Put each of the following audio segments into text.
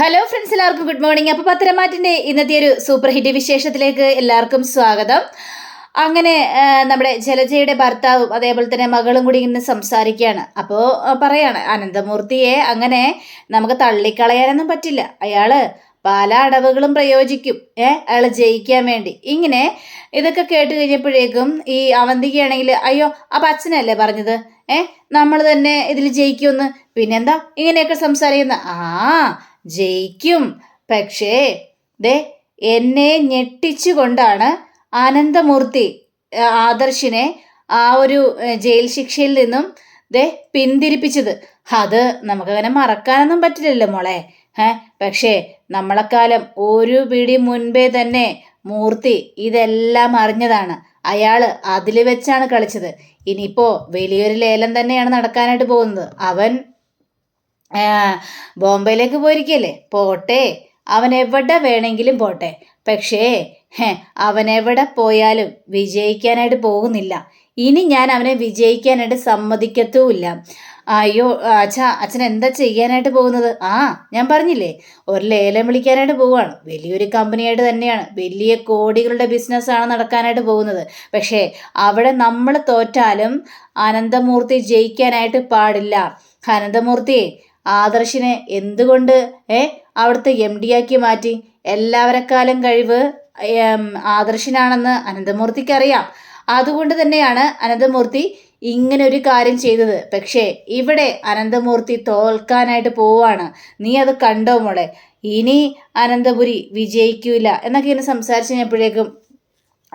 Hello friends എല്ലാവർക്കും good morning അപ്പോൾ പത്തരമാറ്റിന്റെ ഇന്നത്തെ ഒരു സൂപ്പർ ഹിറ്റ് വിശേഷത്തിലേക്ക് എല്ലാവർക്കും സ്വാഗതം. അങ്ങനെ നമ്മുടെ ജലജയുടെ ഭർത്താവും അതേപോലെ തന്നെ മകളും കൂടി ഇങ്ങനെ സംസാരിക്കുകയാണ്. അപ്പോൾ പറയാണ് അനന്തമൂർത്തിയെ അങ്ങനെ നമുക്ക് തള്ളിക്കളയാനൊന്നും പറ്റില്ല. അയാൾ പല അടവുകളും പ്രയോജിക്കും ഏ അയാൾ ജയിക്കാൻ വേണ്ടി. ഇങ്ങനെ ഇതൊക്കെ കേട്ട് കഴിഞ്ഞപ്പോഴേക്കും ഈ അവന്തികയാണെങ്കിൽ അയ്യോ അപ്പം അച്ഛനല്ലേ പറഞ്ഞത്? ഏ നമ്മൾ തന്നെ ഇതിൽ ജയിക്കുമെന്ന്. പിന്നെന്താ? ഇങ്ങനെയൊക്കെ സംസാരിക്കുന്ന. ആ ജയിക്കും. പക്ഷേ ദേ എന്നെ ഞെട്ടിച്ചുകൊണ്ടാണ് ആനന്ദമൂർത്തി ആദർശിനെ ആ ഒരു ജയിൽ ശിക്ഷയിൽ നിന്നും ദേ പിന്തിരിപ്പിച്ചത്. അത് നമുക്കങ്ങനെ മറക്കാനൊന്നും പറ്റില്ലല്ലോ മോളെ. ഏ പക്ഷേ നമ്മളെക്കാലം ഒരു പിടി മുൻപേ തന്നെ മൂർത്തി ഇതെല്ലാം അറിഞ്ഞതാണ്. അയാൾ അതിൽ വെച്ചാണ് കളിച്ചത്. ഇനിയിപ്പോൾ വലിയൊരു ലേലം തന്നെയാണ് നടക്കാനായിട്ട് പോകുന്നത്. അവൻ ബോംബെയിലേക്ക് പോയിരിക്കല്ലേ? പോട്ടെ. അവൻ എവിടെ വേണമെങ്കിലും പോട്ടെ. പക്ഷേ അവൻ എവിടെ പോയാലും വിജയിക്കാനായിട്ട് പോകുന്നില്ല. ഇനി ഞാൻ അവനെ വിജയിക്കാനായിട്ട് സമ്മതിക്കത്തുമില്ല. അയ്യോ അച്ഛാ അച്ഛൻ എന്താ ചെയ്യാനായിട്ട് പോകുന്നത്? ആ ഞാൻ പറഞ്ഞില്ലേ ഒരു ലേലം വിളിക്കാനായിട്ട് പോവുകയാണ്. വലിയൊരു കമ്പനിയായിട്ട് തന്നെയാണ്. വലിയ കോടികളുടെ ബിസിനസ്സാണ് നടക്കാനായിട്ട് പോകുന്നത്. പക്ഷേ അവിടെ നമ്മൾ തോറ്റാലും അനന്തമൂർത്തി ജയിക്കാനായിട്ട് പാടില്ല. അനന്തമൂർത്തി ആദർശിനെ എന്തുകൊണ്ട് ഏ അവിടുത്തെ എം ഡി ആക്കി മാറ്റി? എല്ലാവരെക്കാളും കഴിവ് ആദർശിനാണെന്ന് അനന്തമൂർത്തിക്ക് അറിയാം. അതുകൊണ്ട് തന്നെയാണ് അനന്തമൂർത്തി ഇങ്ങനെ ഒരു കാര്യം ചെയ്തത്. പക്ഷേ ഇവിടെ അനന്തമൂർത്തി തോൽക്കാനായിട്ട് പോവാണ് നീ അത് കണ്ടോ മോളെ? ഇനി അനന്തപുരി വിജയിക്കൂല എന്നൊക്കെ ഇങ്ങനെ സംസാരിച്ച് കഴിഞ്ഞപ്പോഴേക്കും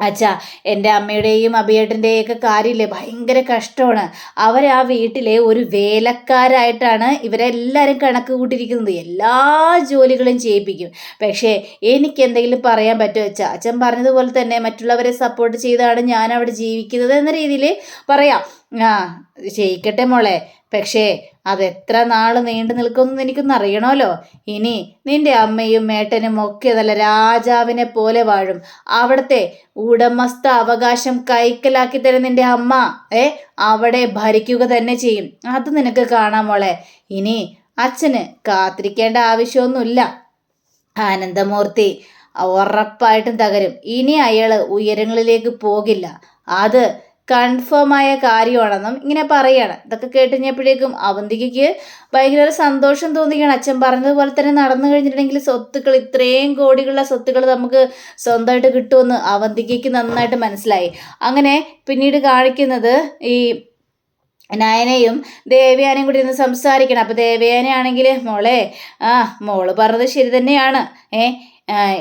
അച്ഛാ എന്റെ അമ്മയുടെയും അഭിയേട്ടന്റെയും ഒക്കെ കാര്യമില്ലേ? ഭയങ്കര കഷ്ടമാണ്. അവർ ആ വീട്ടിലെ ഒരു വേലക്കാരായിട്ടാണ് ഇവരെല്ലാവരും കണക്ക് കൂട്ടിയിരിക്കുന്നത്. എല്ലാ ജോലികളും ചെയ്യിപ്പിക്കും. പക്ഷേ എനിക്ക് എന്തെങ്കിലും പറയാൻ പറ്റുമോ അച്ഛാ? അച്ഛൻ പറഞ്ഞതുപോലെ തന്നെ മറ്റുള്ളവരെ സപ്പോർട്ട് ചെയ്താണ് ഞാൻ അവിടെ ജീവിക്കുന്നത് എന്ന രീതിയിൽ പറയാം. ആ ജയിക്കട്ടെ മോളെ. പക്ഷേ അതെത്ര നാൾ നീണ്ടു നിൽക്കുമെന്ന് എനിക്കൊന്നും അറിയണമല്ലോ. ഇനി നിന്റെ അമ്മയും മേട്ടനും ഒക്കെ നല്ല രാജാവിനെ പോലെ വാഴും. അവിടുത്തെ ഉടമസ്ഥ അവകാശം കൈക്കലാക്കി തരും നിന്റെ അമ്മ. ഏ അവിടെ ഭരിക്കുക തന്നെ ചെയ്യും. അത് നിനക്ക് കാണാം മോളെ. ഇനി അച്ഛന് കാത്തിരിക്കേണ്ട ആവശ്യമൊന്നുമില്ല. ആനന്ദമൂർത്തി ഉറപ്പായിട്ടും തകരും. ഇനി അയാൾ ഉയരങ്ങളിലേക്ക് പോകില്ല. അത് കൺഫേം ആയ കാര്യമാണെന്നും ഇങ്ങനെ പറയാണ്. ഇതൊക്കെ കേട്ട് കഴിഞ്ഞപ്പോഴേക്കും അവന്തികയ്ക്ക് ഭയങ്കര സന്തോഷം തോന്നുകയാണ് അച്ഛൻ പറഞ്ഞതുപോലെ തന്നെ നടന്നു കഴിഞ്ഞിട്ടുണ്ടെങ്കിൽ സ്വത്തുക്കൾ ഇത്രയും കോടികളുടെ സ്വത്തുക്കൾ നമുക്ക് സ്വന്തമായിട്ട് കിട്ടുമെന്ന് അവന്തികയ്ക്ക് നന്നായിട്ട് മനസ്സിലായി. അങ്ങനെ പിന്നീട് കാണിക്കുന്നത് ഈ നയനയും ദേവയാനയും കൂടി ഇരുന്ന് സംസാരിക്കണം. അപ്പോൾ ദേവയാനയാണെങ്കിൽ മോളെ ആ മോൾ പറഞ്ഞത് ശരി തന്നെയാണ്. ഏ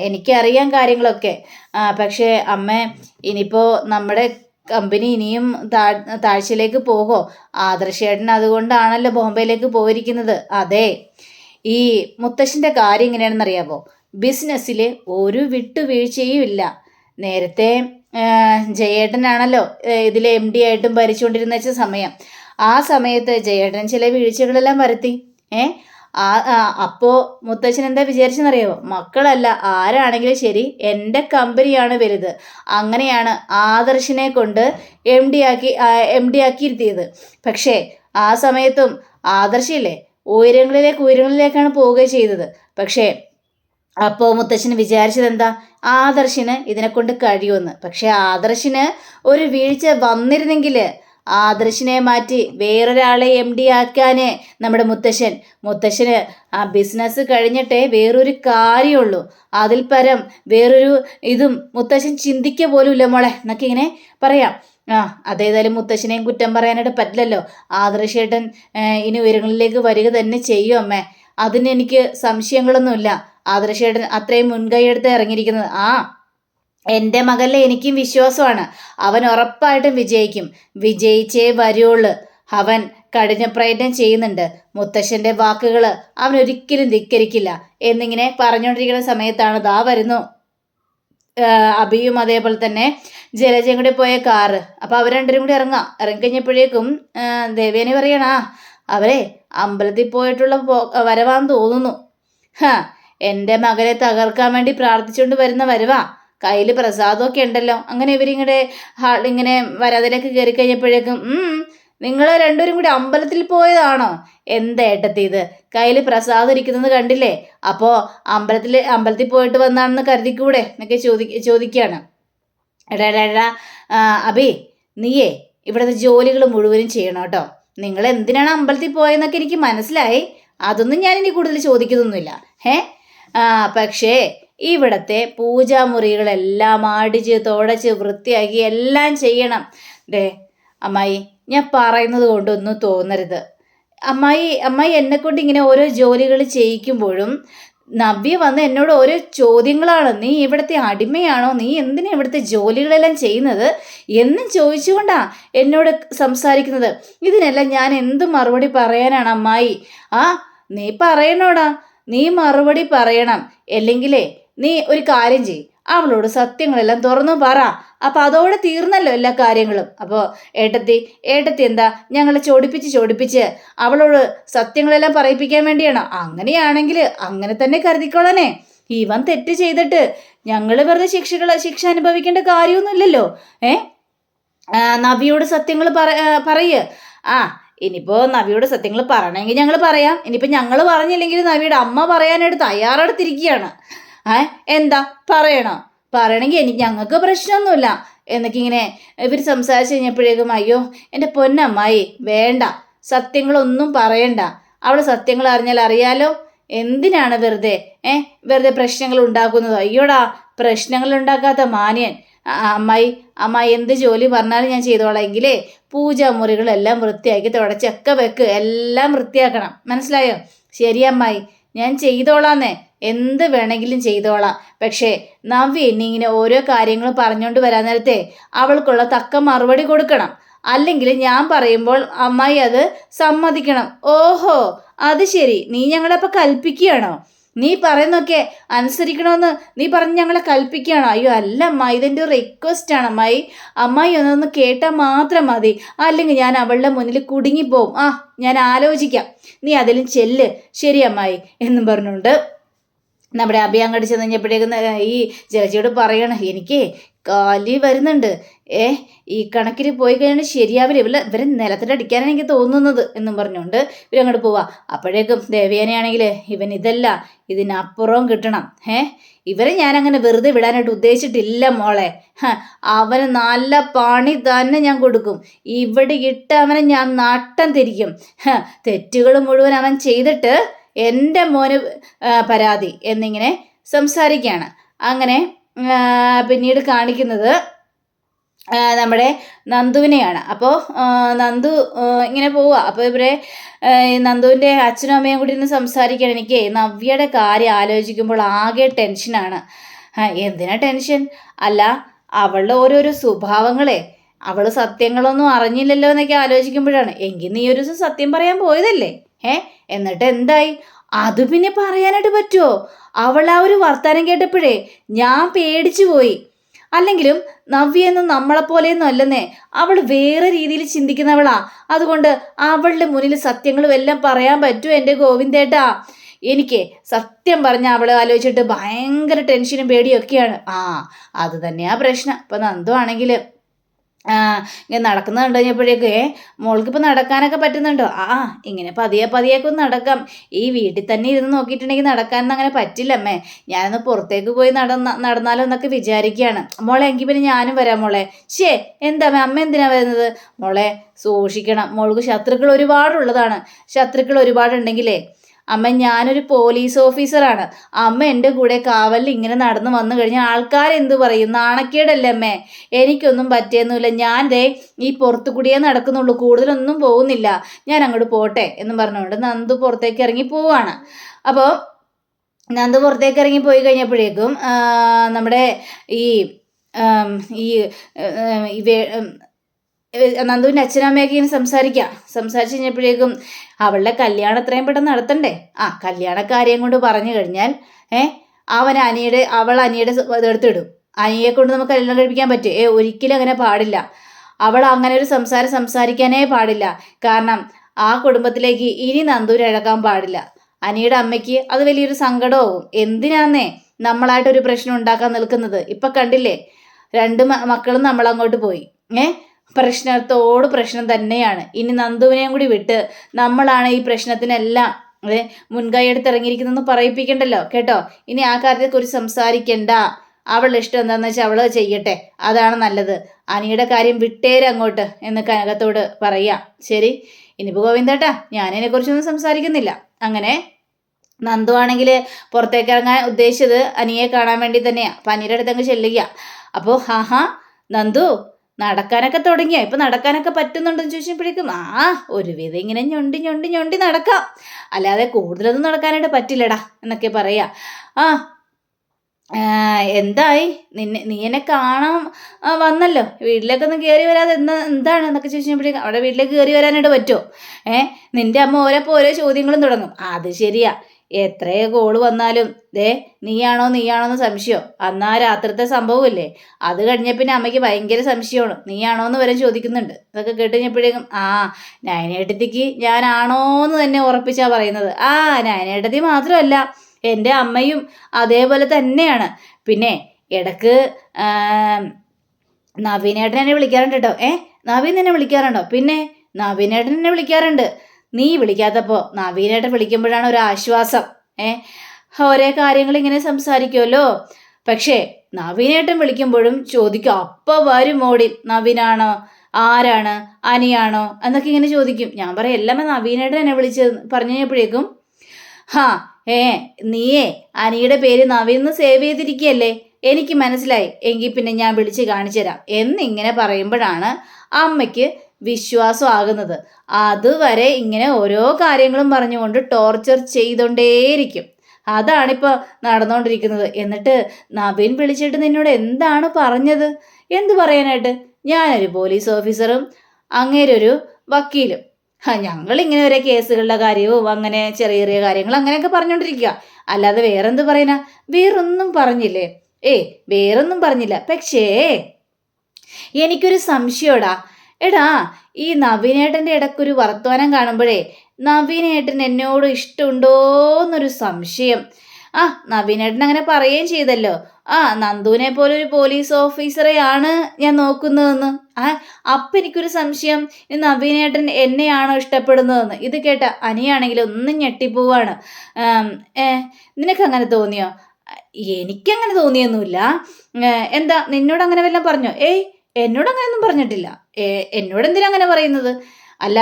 എനിക്കറിയാം കാര്യങ്ങളൊക്കെ. പക്ഷേ അമ്മ ഇനിയിപ്പോൾ നമ്മുടെ കമ്പനി ഇനിയും താ താഴ്ചയിലേക്ക് പോകോ ആദർശേട്ടൻ അതുകൊണ്ടാണല്ലോ ബോംബെയിലേക്ക് പോയിരിക്കുന്നത്. അതെ. ഈ മുത്തശ്ശന്റെ കാര്യം എങ്ങനെയാണെന്ന് അറിയാമോ ബിസിനസ്സിൽ ഒരു വിട്ടുവീഴ്ചയും ഇല്ല. നേരത്തെ ജയേട്ടനാണല്ലോ ഇതിൽ എം ഡി ആയിട്ടും ഭരിച്ചുകൊണ്ടിരുന്ന സമയം. ആ സമയത്ത് ജയേട്ടൻ ചില വീഴ്ചകളെല്ലാം വരുത്തി. ഏ? ആ ആ, അപ്പോ മുത്തച്ഛൻ എന്താ വിചാരിച്ചെന്നറിയോ? മക്കളല്ല ആരാണെങ്കിലും ശരി എന്റെ കമ്പനിയാണ് വലുത്. അങ്ങനെയാണ് ആദർശിനെ കൊണ്ട് എം ഡി ആക്കി എം ഡി ആക്കിയിരുത്തിയത്. പക്ഷേ ആ സമയത്തും ആദർശില്ലേ ഉയരങ്ങളിലേക്ക് ഉയരങ്ങളിലേക്കാണ് പോവുക ചെയ്തത്. പക്ഷേ അപ്പോൾ മുത്തച്ഛൻ വിചാരിച്ചത് എന്താ ആദർശിന് ഇതിനെ കൊണ്ട് കഴിയുമെന്ന്. പക്ഷെ ആദർശിന് ഒരു വീഴ്ച വന്നിരുന്നെങ്കിൽ ആദർശിനെ മാറ്റി വേറൊരാളെ എം ഡി ആക്കാനേ നമ്മുടെ മുത്തശ്ശൻ. മുത്തശ്ശന് ആ ബിസിനസ് കഴിഞ്ഞിട്ടേ വേറൊരു കാര്യമുള്ളൂ. അതിൽ പരം വേറൊരു ഇതും മുത്തശ്ശൻ ചിന്തിക്ക പോലും ഇല്ല മോളെ എന്നൊക്കെ ഇങ്ങനെ പറയാം. ആ അതേതായാലും മുത്തശ്ശനെയും കുറ്റം പറയാനായിട്ട് പറ്റില്ലല്ലോ. ആദർശേട്ടൻ ഇനി ഉയരങ്ങളിലേക്ക് വരിക തന്നെ ചെയ്യും അമ്മേ. അതിന് എനിക്ക് സംശയങ്ങളൊന്നുമില്ല. ആദർശേട്ടൻ അത്രയും മുൻകൈ എടുത്ത് ഇറങ്ങിയിരിക്കുന്നത്. ആ എന്റെ മകളിൽ എനിക്കും വിശ്വാസമാണ്. അവൻ ഉറപ്പായിട്ടും വിജയിക്കും. വിജയിച്ചേ വരുള്ളൂ. അവൻ കഠിന പ്രയത്നം ചെയ്യുന്നുണ്ട്. മുത്തശ്ശന്റെ വാക്കുകൾ അവൻ ഒരിക്കലും ധിക്കരിക്കില്ല. എന്നിങ്ങനെ പറഞ്ഞുകൊണ്ടിരിക്കുന്ന സമയത്താണ് ദാ വരുന്നു. അബിയും അതേപോലെ തന്നെ ജലജയും കൂടി പോയ കാറ്. അപ്പോൾ അവർ രണ്ടുപേരും കൂടി ഇറങ്ങാം. ഇറങ്ങിക്കഴിഞ്ഞപ്പോഴേക്കും ദേവേനെ പറയണാ അവരെ അമ്പലത്തിൽ പോയിട്ടുള്ള പോ വരവാന്ന് തോന്നുന്നു. ഹാ എന്റെ മകനെ തകർക്കാൻ വേണ്ടി പ്രാർത്ഥിച്ചുകൊണ്ട് വരുന്ന വരവാ. കയ്യിൽ പ്രസാദമൊക്കെ ഉണ്ടല്ലോ. അങ്ങനെ ഇവരിങ്ങടെ ഹാൾ ഇങ്ങനെ വരാതിലേക്ക് കയറി കഴിഞ്ഞപ്പോഴേക്കും "ഉം, നിങ്ങൾ രണ്ടുപേരും കൂടി അമ്പലത്തിൽ പോയതാണോ? എന്താ ഏട്ടത്തി ഇത്? കയ്യിൽ പ്രസാദം ഇരിക്കുന്നത് കണ്ടില്ലേ? അപ്പോൾ അമ്പലത്തിൽ അമ്പലത്തിൽ പോയിട്ട് വന്നാണെന്ന് കരുതിക്കൂടെ? എന്നൊക്കെ ചോദി ചോദിക്കുകയാണ് എടാ എടാ എടാ അബി നീയേ ഇവിടുത്തെ ജോലികൾ മുഴുവനും ചെയ്യണം കേട്ടോ. നിങ്ങൾ എന്തിനാണ് അമ്പലത്തിൽ പോയെന്നൊക്കെ എനിക്ക് മനസ്സിലായി. അതൊന്നും ഞാൻ ഇനി കൂടുതൽ ചോദിക്കുന്നൊന്നുമില്ല ഏ പക്ഷേ ഇവിടത്തെ പൂജാമുറികളെല്ലാം അടിച്ച് തുടച്ച് വൃത്തിയാക്കി എല്ലാം ചെയ്യണം. ദേ അമ്മായി ഞാൻ പറയുന്നത് കൊണ്ടൊന്നും തോന്നരുത്. അമ്മായി അമ്മായി എന്നെക്കൊണ്ട് ഇങ്ങനെ ഓരോ ജോലികൾ ചെയ്യിക്കുമ്പോഴും നവ്യ വന്ന് എന്നോട് ഓരോ ചോദ്യങ്ങളാണ്. നീ ഇവിടുത്തെ അടിമയാണോ? നീ എന്തിനാ ഇവിടുത്തെ ജോലികളെല്ലാം ചെയ്യുന്നത്? എന്നും ചോദിച്ചുകൊണ്ടാ എന്നോട് സംസാരിക്കുന്നത്. ഇതിനെല്ലാം ഞാൻ എന്ത് മറുപടി പറയാനാണ് അമ്മായി? ആ നീ പറയണോടാ. നീ മറുപടി പറയണം. അല്ലെങ്കിലേ നീ ഒരു കാര്യം ചെയ് അവളോട് സത്യങ്ങളെല്ലാം തുറന്നു പറ. അപ്പോൾ അതോടെ തീർന്നല്ലോ എല്ലാ കാര്യങ്ങളും. അപ്പോൾ ഏട്ടത്തി ഏട്ടത്തി എന്താ ഞങ്ങളെ ചോടിപ്പിച്ച് ചോടിപ്പിച്ച് അവളോട് സത്യങ്ങളെല്ലാം പറയിപ്പിക്കാൻ വേണ്ടിയാണോ. അങ്ങനെയാണെങ്കിൽ അങ്ങനെ തന്നെ കരുതിക്കോളനെ. ഇവൻ തെറ്റ് ചെയ്തിട്ട് ഞങ്ങൾ വെറുതെ ശിക്ഷകൾ ശിക്ഷ അനുഭവിക്കേണ്ട കാര്യമൊന്നുമില്ലല്ലോ ഏ? നവിയോട് സത്യങ്ങൾ പറ ആ ഇനിയിപ്പോ നവിയോട് സത്യങ്ങൾ പറയണമെങ്കിൽ ഞങ്ങൾ പറയാം. ഇനിയിപ്പോ ഞങ്ങൾ പറഞ്ഞില്ലെങ്കിൽ നവിയുടെ അമ്മ പറയാനായിട്ട് തയ്യാറെടുത്തിരിക്കുകയാണ്. ഏ? എന്താ? പറയണോ? പറയണമെങ്കിൽ എനിക്ക് ഞങ്ങൾക്ക് പ്രശ്നമൊന്നുമില്ല. എന്നൊക്കെ ഇങ്ങനെ ഇവർ സംസാരിച്ച് കഴിഞ്ഞപ്പോഴേക്കും അയ്യോ എന്റെ പൊന്നമ്മായി വേണ്ട. സത്യങ്ങളൊന്നും പറയണ്ട. അവൾ സത്യങ്ങൾ അറിഞ്ഞാൽ അറിയാലോ. എന്തിനാണ് വെറുതെ ഏ? വെറുതെ പ്രശ്നങ്ങൾ ഉണ്ടാക്കുന്നത്? അയ്യോടാ പ്രശ്നങ്ങൾ ഉണ്ടാക്കാത്ത മാന്യൻ. അമ്മായി അമ്മായി എന്ത് ജോലി പറഞ്ഞാലും ഞാൻ ചെയ്തോളെങ്കിലേ പൂജാമുറികളെല്ലാം വൃത്തിയാക്കി തുടച്ചൊക്കെ വെക്ക്. എല്ലാം വൃത്തിയാക്കണം. മനസ്സിലായോ? ശരി അമ്മായി. ഞാൻ ചെയ്തോളാന്നേ. എന്ത് വേണമെങ്കിലും ചെയ്തോളാം. പക്ഷേ നവ്യ ഇനി ഇങ്ങനെ ഓരോ കാര്യങ്ങളും പറഞ്ഞുകൊണ്ട് വരാൻ നേരത്തെ അവൾക്കുള്ള തക്ക മറുപടി കൊടുക്കണം. അല്ലെങ്കിൽ ഞാൻ പറയുമ്പോൾ അമ്മായി അത് സമ്മതിക്കണം. ഓഹോ അത് ശരി. നീ ഞങ്ങളപ്പോൾ കൽപ്പിക്കുകയാണോ? നീ പറയുന്നൊക്കെ അനുസരിക്കണമെന്ന് നീ പറഞ്ഞ് ഞങ്ങളെ കൽപ്പിക്കുകയാണോ? അയ്യോ അല്ല അമ്മായി ഇതെന്റെ റിക്വസ്റ്റ് ആണ് അമ്മായി. അമ്മായി ഒന്നൊന്ന് കേട്ടാൽ മാത്രം മതി. അല്ലെങ്കിൽ ഞാൻ അവളുടെ മുന്നിൽ കുടുങ്ങിപ്പോവും. ആ ഞാൻ ആലോചിക്കാം. നീ അതിലും ചെല്ല്. ശരി അമ്മായി എന്നും പറഞ്ഞുകൊണ്ട് നമ്മുടെ അഭിയാങ്കടി ചെന്ന് കഴിഞ്ഞപ്പോഴേക്കും ഈ ജലജിയോട് പറയണം എനിക്ക് കാലി വരുന്നുണ്ട്. ഏ ഈ കണക്കിന് പോയി കഴിഞ്ഞാൽ ശരിയാവില്ല. ഇവരെ ഇവരെ നിലത്തിലടിക്കാനാണ് എനിക്ക് തോന്നുന്നത് എന്നും പറഞ്ഞുകൊണ്ട് ഇവരങ്ങോട്ട് പോവാ. അപ്പോഴേക്കും ദേവയാനയാണെങ്കിൽ ഇവൻ ഇതല്ല. ഇതിനപ്പുറവും കിട്ടണം. ഏ ഇവരെ ഞാൻ അങ്ങനെ വെറുതെ വിടാനായിട്ട് ഉദ്ദേശിച്ചിട്ടില്ല മോളെ. അവന് നല്ല പണി തന്നെ ഞാൻ കൊടുക്കും. ഇവിടെ ഇട്ട് അവനെ ഞാൻ നട്ടം തിരിക്കും. തെറ്റുകൾ മുഴുവൻ അവൻ ചെയ്തിട്ട് എന്റെ മോന് പരാതി എന്നിങ്ങനെ സംസാരിക്കുകയാണ്. അങ്ങനെ പിന്നീട് കാണിക്കുന്നത് നമ്മുടെ നന്ദുവിനെയാണ്. അപ്പോൾ നന്ദു ഇങ്ങനെ പോവുക. അപ്പോൾ ഇവരെ നന്ദുവിന്റെ അച്ഛനും അമ്മയും കൂടി ഇന്ന് സംസാരിക്കുകയാണ്. എനിക്ക് നവ്യയുടെ കാര്യം ആലോചിക്കുമ്പോൾ ആകെ ടെൻഷനാണ്. എന്തിനാ ടെൻഷൻ? അല്ല അവളുടെ ഓരോരോ സ്വഭാവങ്ങളെ. അവൾ സത്യങ്ങളൊന്നും അറിഞ്ഞില്ലല്ലോ എന്നൊക്കെ ആലോചിക്കുമ്പോഴാണ്. എങ്കിൽ നീ ഒരു ദിവസം സത്യം പറയാൻ പോയതല്ലേ? ഏ? എന്നിട്ട് എന്തായി? അത് പിന്നെ പറയാനായിട്ട് പറ്റുമോ അവൾ ആ ഒരു വർത്തമാനം കേട്ടപ്പോഴേ ഞാൻ പേടിച്ചു പോയി. അല്ലെങ്കിലും നവ്യൊന്നും നമ്മളെപ്പോലെയൊന്നും അല്ലെന്നേ. അവൾ വേറെ രീതിയിൽ ചിന്തിക്കുന്നവളാ. അതുകൊണ്ട് അവളുടെ മുന്നിൽ സത്യങ്ങളും എല്ലാം പറയാൻ പറ്റുമോ എന്റെ ഗോവിന്ദേട്ടാ? എനിക്ക് സത്യം പറഞ്ഞ അവൾ ആലോചിച്ചിട്ട് ഭയങ്കര ടെൻഷനും പേടിയൊക്കെയാണ് ആ അത് തന്നെയാ പ്രശ്നം. ഇപ്പം നന്ദു ആണെങ്കിൽ ഇങ്ങനെ നടക്കുന്നത് കണ്ടു കഴിഞ്ഞപ്പോഴേക്ക് ഏ മോൾക്കിപ്പോൾ നടക്കാനൊക്കെ പറ്റുന്നുണ്ടോ? ആ ഇങ്ങനെ പതിയെ പതിയൊക്കെ ഒന്ന് നടക്കാം. ഈ വീട്ടിൽ തന്നെ ഇരുന്ന് നോക്കിയിട്ടുണ്ടെങ്കിൽ നടക്കാനൊന്നും അങ്ങനെ പറ്റില്ല ഞാനൊന്ന് പുറത്തേക്ക് പോയി നടന്ന നടന്നാലോ എന്നൊക്കെ വിചാരിക്കുകയാണ്. മോളെ എങ്കിൽ പിന്നെ ഞാനും വരാം മോളെ. ശേ എന്താ അമ്മ എന്തിനാ വരുന്നത്? മോളെ സൂക്ഷിക്കണം. മോൾക്ക് ശത്രുക്കൾ ഒരുപാടുള്ളതാണ്. ശത്രുക്കൾ ഒരുപാടുണ്ടെങ്കിലേ അമ്മ ഞാനൊരു പോലീസ് ഓഫീസറാണ്. അമ്മ എന്റെ കൂടെ കാവലിൽ ഇങ്ങനെ നടന്നു വന്നു കഴിഞ്ഞാൽ ആൾക്കാരെന്ത് പറയും? നാണക്കേടല്ലേ അമ്മേ. എനിക്കൊന്നും പറ്റിയൊന്നുമില്ല. ഞാൻ ദേ ഈ പുറത്തു കൂടിയേ നടക്കുന്നുള്ളൂ. കൂടുതലൊന്നും പോകുന്നില്ല. ഞാൻ അങ്ങോട്ട് പോട്ടെ എന്ന് പറഞ്ഞുകൊണ്ട് നന്ദു പുറത്തേക്ക് ഇറങ്ങി പോവാണ്. അപ്പോൾ നന്ദു പുറത്തേക്ക് ഇറങ്ങി പോയി കഴിഞ്ഞപ്പോഴേക്കും നമ്മുടെ ഈ ഈ നന്ദുവിന്റെ അച്ഛനമ്മയൊക്കെ ഇങ്ങനെ സംസാരിക്കാം. സംസാരിച്ച് കഴിഞ്ഞപ്പോഴേക്കും അവളുടെ കല്യാണം എത്രയും പെട്ടെന്ന് നടത്തണ്ടേ? ആ കല്യാണക്കാര്യം കൊണ്ട് പറഞ്ഞു കഴിഞ്ഞാൽ ഏ അവൻ അനിയുടെ അവൾ അനിയുടെ എടുത്തിടും അനിയെ കൊണ്ട് നമുക്ക് കല്യാണം കഴിപ്പിക്കാൻ പറ്റും. ഏ ഒരിക്കലും അങ്ങനെ പാടില്ല. അവൾ അങ്ങനെ ഒരു സംസാരം സംസാരിക്കാനേ പാടില്ല. കാരണം ആ കുടുംബത്തിലേക്ക് ഇനി നന്ദൂര് ഇഴക്കാൻ പാടില്ല. അനിയുടെ അമ്മയ്ക്ക് അത് വലിയൊരു സങ്കടമാവും എന്തിനാന്നേ നമ്മളായിട്ടൊരു പ്രശ്നം ഉണ്ടാക്കാൻ നിൽക്കുന്നത്? ഇപ്പൊ കണ്ടില്ലേ? രണ്ട് മക്കളും നമ്മളങ്ങോട്ട് പോയി. ഏ പ്രശ്നത്തോട് പ്രശ്നം തന്നെയാണ്. ഇനി നന്ദുവിനെയും കൂടി വിട്ട് നമ്മളാണ് ഈ പ്രശ്നത്തിനെല്ലാം അതെ മുൻകൈ എടുത്തിറങ്ങിയിരിക്കുന്നതെന്ന് പറയിപ്പിക്കണ്ടല്ലോ കേട്ടോ? ഇനി ആ കാര്യത്തെക്കുറിച്ച് സംസാരിക്കണ്ട. അവളുടെ ഇഷ്ടം എന്താണെന്ന് വെച്ചാൽ അവൾ ചെയ്യട്ടെ. അതാണ് നല്ലത്. അനിയുടെ കാര്യം വിട്ടേര് അങ്ങോട്ട് എന്ന് കനകത്തോട് പറയാം. ശരി ഇനിയിപ്പോൾ ഗോവിന്ദേട്ടാ ഞാനതിനെക്കുറിച്ചൊന്നും സംസാരിക്കുന്നില്ല. അങ്ങനെ നന്ദു ആണെങ്കിൽ പുറത്തേക്ക് ഇറങ്ങാൻ ഉദ്ദേശിച്ചത് അനിയെ കാണാൻ വേണ്ടി തന്നെയാണ് അപ്പം അനിയുടെ അടുത്തങ്ങ് ചെല്ലുക. അപ്പോൾ ഹാ നന്ദു നടക്കാനൊക്കെ തുടങ്ങിയോ? ഇപ്പം നടക്കാനൊക്കെ പറ്റുന്നുണ്ടെന്ന് ചോദിച്ചപ്പോഴേക്കും ആ ഒരുവിധം ഇങ്ങനെ ഞൊണ്ടി ഞൊണ്ടി ഞൊണ്ടി നടക്കാം. അല്ലാതെ കൂടുതലൊന്നും നടക്കാനായിട്ട് പറ്റില്ലടാ എന്നൊക്കെ പറയാ. ആ എന്തായി? നിന്നെ നീ എന്നെ കാണാൻ വന്നല്ലോ. വീട്ടിലേക്ക് ഒന്ന് കയറി വരാതെ എന്താ എന്താണ് എന്നൊക്കെ ചോദിച്ചപ്പോഴേക്കും അവിടെ വീട്ടിലേക്ക് കയറി വരാനായിട്ട് പറ്റുമോ? ഏ നിന്റെ അമ്മ ഓരോപ്പോൾ ഓരോ ചോദ്യങ്ങളും തുടങ്ങും. അത് ശരിയാ. എത്രയോ ഗോൾ വന്നാലും ദേ നീയാണോ നീയാണോ എന്ന് സംശയം. അന്ന് ആ രാത്രിത്തെ സംഭവമില്ലേ? അത് കഴിഞ്ഞ പിന്നെ അമ്മയ്ക്ക് ഭയങ്കര സംശയമാണ്. നീയാണോ എന്ന് വരെ ചോദിക്കുന്നുണ്ട്. അതൊക്കെ കേട്ട് കഴിഞ്ഞപ്പോഴേക്കും ആ നയനേട്ടത്തിക്ക് ഞാനാണോ എന്ന് തന്നെ ഉറപ്പിച്ചാ പറയുന്നത്. ആ നയനേട്ടത്തി മാത്രമല്ല എന്റെ അമ്മയും അതേപോലെ തന്നെയാണ്. പിന്നെ ഇടയ്ക്ക് നവീനേട്ടൻ എന്നെ വിളിക്കാറുണ്ട് കേട്ടോ. ഏ നവീൻ എന്നെ വിളിക്കാറുണ്ടോ? പിന്നെ നവീനേട്ടൻ എന്നെ വിളിക്കാറുണ്ട്. നീ വിളിക്കാത്തപ്പോൾ നവീനേട്ടൻ വിളിക്കുമ്പോഴാണ് ഒരു ആശ്വാസം. ഏ? ഓരോ കാര്യങ്ങൾ ഇങ്ങനെ സംസാരിക്കുമല്ലോ പക്ഷേ നവീനേട്ടൻ വിളിക്കുമ്പോഴും ചോദിക്കും അപ്പോൾ വരും മോഡിൽ നവീനാണോ? ആരാണ്? അനിയാണോ? എന്നൊക്കെ ഇങ്ങനെ ചോദിക്കും. ഞാൻ പറയും എല്ലാം നവീനേട്ടൻ എന്നെ വിളിച്ച് പറഞ്ഞു കഴിഞ്ഞപ്പോഴേക്കും ഹാ ഏ നീയേ അനിയുടെ പേര് നവീൻ എന്ന് സേവ് ചെയ്തിരിക്കുകയല്ലേ? എനിക്ക് മനസ്സിലായി. എങ്കിൽ പിന്നെ ഞാൻ വിളിച്ച് കാണിച്ചു തരാം എന്നിങ്ങനെ പറയുമ്പോഴാണ് അമ്മയ്ക്ക് വിശ്വാസമാകുന്നത്. അതുവരെ ഇങ്ങനെ ഓരോ കാര്യങ്ങളും പറഞ്ഞുകൊണ്ട് ടോർച്ചർ ചെയ്തുകൊണ്ടേയിരിക്കും അതാണിപ്പോൾ നടന്നുകൊണ്ടിരിക്കുന്നത് എന്നിട്ട് നവീൻ വിളിച്ചിട്ട് നിന്നോട് എന്താണ് പറഞ്ഞത്? എന്ത് പറയാനായിട്ട്? ഞാനൊരു പോലീസ് ഓഫീസറും അങ്ങേരൊരു വക്കീലും. ഞങ്ങൾ ഇങ്ങനെ ഓരോ കേസുകളുടെ കാര്യവും അങ്ങനെ ചെറിയ ചെറിയ കാര്യങ്ങൾ അങ്ങനെയൊക്കെ പറഞ്ഞുകൊണ്ടിരിക്കുക അല്ലാതെ വേറെന്ത് പറയാനാ വേറൊന്നും പറഞ്ഞില്ലേ? ഏ വേറൊന്നും പറഞ്ഞില്ല. പക്ഷേ എനിക്കൊരു സംശയടാ എടാ ഈ നവീനേട്ടന്റെ ഇടയ്ക്കൊരു വർത്തമാനം കാണുമ്പോഴേ നവീനേട്ടൻ എന്നോട് ഇഷ്ടമുണ്ടോന്നൊരു സംശയം. ആ നവീനേട്ടൻ അങ്ങനെ പറയുകയും ചെയ്തല്ലോ. ആ നന്ദുവിനെ പോലെ ഒരു പോലീസ് ഓഫീസറെയാണ് ഞാൻ നോക്കുന്നതെന്ന്. ആ അപ്പം എനിക്കൊരു സംശയം. നവീനേട്ടൻ എന്നെയാണോ ഇഷ്ടപ്പെടുന്നതെന്ന്. ഇത് കേട്ട അനിയാണെങ്കിൽ ഒന്നും ഞെട്ടിപ്പോവാണ്. ഏ, നിനക്കങ്ങനെ തോന്നിയോ? എനിക്കങ്ങനെ തോന്നിയൊന്നുമില്ല. എന്താ നിന്നോട് അങ്ങനെ വല്ലതും പറഞ്ഞോ? ഏയ് എന്നോട് അങ്ങനെയൊന്നും പറഞ്ഞിട്ടില്ല. എന്നോട് എന്തിനാ അങ്ങനെ പറയുന്നത്? അല്ല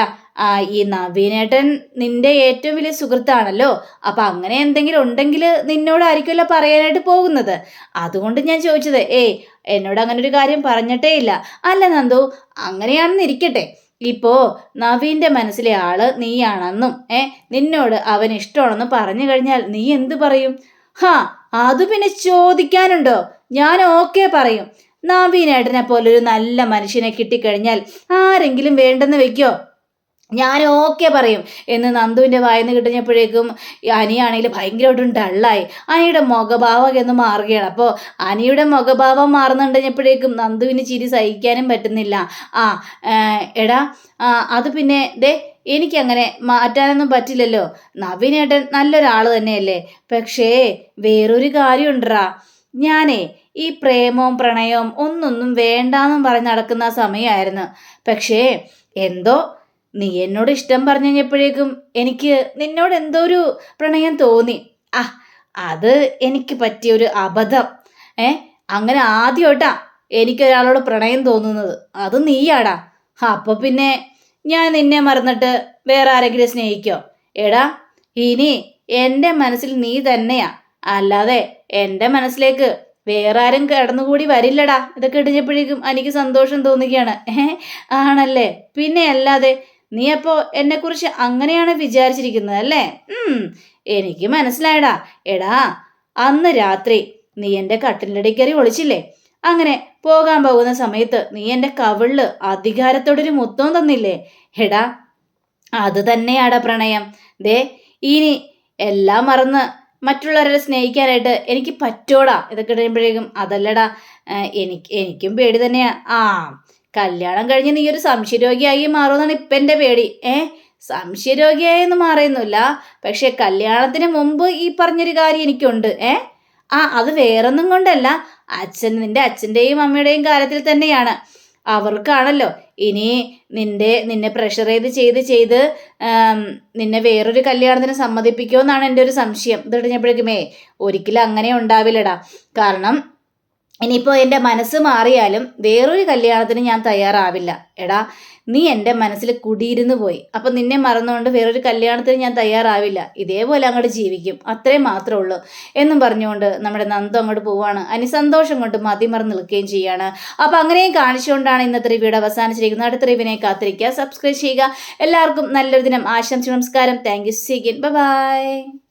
ഈ നവീനേട്ടൻ നിന്റെ ഏറ്റവും വലിയ സുഹൃത്താണല്ലോ. അപ്പൊ അങ്ങനെ എന്തെങ്കിലും ഉണ്ടെങ്കിൽ നിന്നോടായിരിക്കുമല്ലോ പറയാനായിട്ട് പോകുന്നത്. അതുകൊണ്ട് ഞാൻ ചോദിച്ചത് ഏയ് എന്നോട് അങ്ങനെ ഒരു കാര്യം പറഞ്ഞിട്ടേ ഇല്ല. അല്ല നന്ദു അങ്ങനെയാണെന്ന് ഇരിക്കട്ടെ. ഇപ്പോ നവീന്റെ മനസ്സിലെ ആൾ നീയാണെന്നും ഏ നിന്നോട് അവൻ ഇഷ്ടമാണെന്ന് പറഞ്ഞു കഴിഞ്ഞാൽ നീ എന്ത് പറയും? ഹാ അത് പിന്നെ ചോദിക്കാനുണ്ടോ? ഞാൻ ഓക്കെ പറയും. നവീനേട്ടനെ പോലൊരു നല്ല മനുഷ്യനെ കിട്ടിക്കഴിഞ്ഞാൽ ആരെങ്കിലും വേണ്ടെന്ന് വെക്കോ? ഞാൻ ഓക്കെ പറയും. എന്ന് നന്ദുവിന്റെ വായന്ന് കിട്ടുന്നപ്പോഴേക്കും അനിയാണെങ്കിൽ ഭയങ്കരമായിട്ടും ഡള്ളായി. അനിയുടെ മുഖഭാവം എന്ന് മാറുകയാണ്. അപ്പോൾ അനിയുടെ മുഖഭാവം മാറുന്നുണ്ടെപ്പോഴേക്കും നന്ദുവിന് ചിരി സഹിക്കാനും പറ്റുന്നില്ല. ആ എടാ അത് പിന്നെ ദേ എനിക്കങ്ങനെ മാറ്റാനൊന്നും പറ്റില്ലല്ലോ. നവീനേട്ടൻ നല്ലൊരാൾ തന്നെയല്ലേ? പക്ഷേ വേറൊരു കാര്യമുണ്ടറാ ഞാനേ ഈ പ്രേമവും പ്രണയവും ഒന്നൊന്നും വേണ്ടാന്നും പറഞ്ഞ് നടക്കുന്ന സമയമായിരുന്നു പക്ഷേ എന്തോ നീ എന്നോട് ഇഷ്ടം പറഞ്ഞു കഴിഞ്ഞപ്പോഴേക്കും എനിക്ക് നിന്നോട് എന്തോ ഒരു പ്രണയം തോന്നി. ആ അത് എനിക്ക് പറ്റിയ ഒരു അബദ്ധം. ഏ അങ്ങനെ ആദ്യമായിട്ടാ എനിക്കൊരാളോട് പ്രണയം തോന്നുന്നത്. അത് നീയാടാ. അപ്പൊ പിന്നെ ഞാൻ നിന്നെ മറന്നിട്ട് വേറെ ആരെങ്കിലും സ്നേഹിക്കോ? എടാ ഇനി എന്റെ മനസ്സിൽ നീ തന്നെയാ. അല്ലാതെ എന്റെ മനസ്സിലേക്ക് വേറെ ആരും കടന്നുകൂടി വരില്ലടാ. ഇതൊക്കെ ഇടിഞ്ഞപ്പോഴേക്കും എനിക്ക് സന്തോഷം തോന്നുകയാണ്. ആണല്ലേ? പിന്നെ അല്ലാതെ നീ അപ്പോ എന്നെക്കുറിച്ച് അങ്ങനെയാണ് വിചാരിച്ചിരിക്കുന്നത് അല്ലേ? എനിക്ക് മനസ്സിലായടാ. എടാ അന്ന് രാത്രി നീ എന്റെ കട്ടിലിന്റെ കയറി ഒളിച്ചില്ലേ? അങ്ങനെ പോകാൻ പോകുന്ന സമയത്ത് നീ എന്റെ കവിളിൽ അധികാരത്തോടൊരു മുത്തവും തന്നില്ലേ? എടാ അത് തന്നെയാടാ പ്രണയം. ദേ ഇനി എല്ലാം മറന്ന് മറ്റുള്ളവരെ സ്നേഹിക്കാനായിട്ട് എനിക്ക് പറ്റോടാ. ഇതൊക്കെ കഴിയുമ്പോഴേക്കും അതല്ലടാ. എനിക്ക് എനിക്കും പേടി തന്നെയാ. ആ കല്യാണം കഴിഞ്ഞ് നീ ഒരു സംശയരോഗിയായി മാറുമെന്നാണ് ഇപ്പം എന്റെ പേടി. ഏ സംശയരോഗിയായെന്ന് മാറിയൊന്നുമില്ല. പക്ഷേ കല്യാണത്തിന് മുമ്പ് ഈ പറഞ്ഞൊരു കാര്യം എനിക്കുണ്ട്. ഏ ആ അത് വേറൊന്നും കൊണ്ടല്ല. അച്ഛൻ നിന്റെ അച്ഛന്റെയും അമ്മയുടെയും കാര്യത്തിൽ തന്നെയാണ്. അവർക്കാണല്ലോ. ഇനി നിന്റെ നിന്നെ പ്രഷർ ചെയ്ത് ചെയ്ത് ചെയ്ത് നിന്നെ വേറൊരു കല്യാണത്തിന് സമ്മതിപ്പിക്കുമോ എന്നാണ് എന്റെ ഒരു സംശയം. ഇത് കഴിഞ്ഞപ്പോഴേക്കുമേ ഒരിക്കലും അങ്ങനെ ഉണ്ടാവില്ലടാ. കാരണം ഇനിയിപ്പോൾ എന്റെ മനസ്സ് മാറിയാലും വേറൊരു കല്യാണത്തിന് ഞാൻ തയ്യാറാവില്ല. എടാ നീ എന്റെ മനസ്സിൽ കുടിയിരുന്ന് പോയി. അപ്പം നിന്നെ മറന്നുകൊണ്ട് വേറൊരു കല്യാണത്തിന് ഞാൻ തയ്യാറാവില്ല. ഇതേപോലെ അങ്ങോട്ട് ജീവിക്കും. അത്രയും മാത്രമേ ഉള്ളൂ. എന്നും പറഞ്ഞുകൊണ്ട് നമ്മുടെ നന്ദു അങ്ങോട്ട് പോവാണ്. അതിന് സന്തോഷം കൊണ്ട് മതിമറന്ന് നിൽക്കുകയും ചെയ്യാണ്. അപ്പം അങ്ങനെയും കാണിച്ചുകൊണ്ടാണ് ഇന്നത്തെ റിവ്യൂടെ അവസാനിച്ചിരിക്കുന്നത്. അടുത്ത റിവിനെ കാത്തിരിക്കുക. സബ്സ്ക്രൈബ് ചെയ്യുക. എല്ലാവർക്കും നല്ലൊരു ദിനം. ആശംസ നമസ്കാരം. Thank you സീഗിൻ by